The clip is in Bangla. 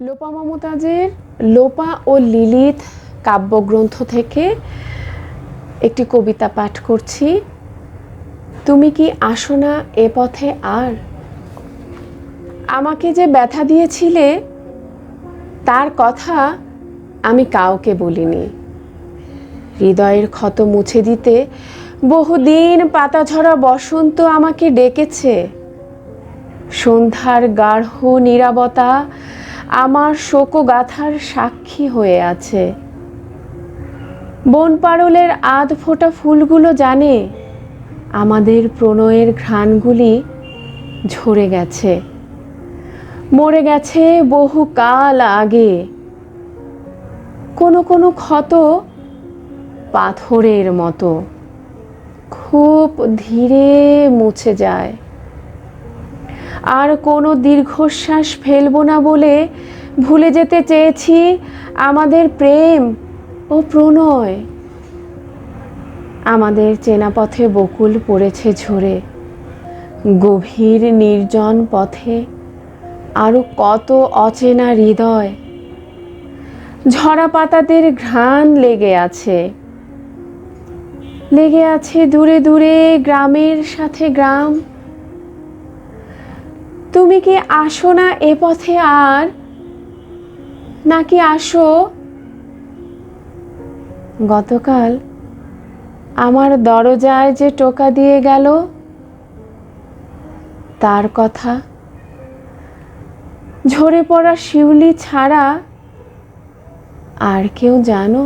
লোপা মমতাজের লোপা ও লিলিত কাব্যগ্রন্থ থেকে একটি কবিতা পাঠ করছি। তুমি কি আসো না এ পথে আর? আমাকে যে ব্যথা দিয়েছিলে, তার কথা আমি কাউকে বলিনি। হৃদয়ের ক্ষত মুছে দিতে বহুদিন পাতাঝরা বসন্ত আমাকে ডেকেছে। সন্ধ্যার গাঢ় নীরবতা আমার শোকগাথার সাক্ষী হয়ে আছে। বন পারলের আধ ফোটা ফুলগুলো জানে, আমাদের প্রণয়ের ঘ্রাণগুলি ঝরে গেছে। মরে গেছে বহু কাল আগে। কোনো কোনো ক্ষত পাথরের মতো। খুব ধীরে মুছে যায়। আর কোনো দীর্ঘশ্বাস ফেলব না বলে ভুলে যেতে চেয়েছি আমাদের প্রেম ও প্রণয়। আমাদের চেনা পথে বকুল পড়েছে ঝরে, গভীর নির্জন পথে আরও কত অচেনা হৃদয়। ঝরা পাতাদের ঘ্রাণ লেগে আছে লেগে আছে দূরে দূরে, গ্রামের সাথে গ্রাম। তুমি কি আসো না এ পথে আর? নাকি আসো? গতকাল আমার দরজায় যে টোকা দিয়ে গেল, তার কথা ঝরে পড়া শিউলি ছাড়া আর কেউ জানো?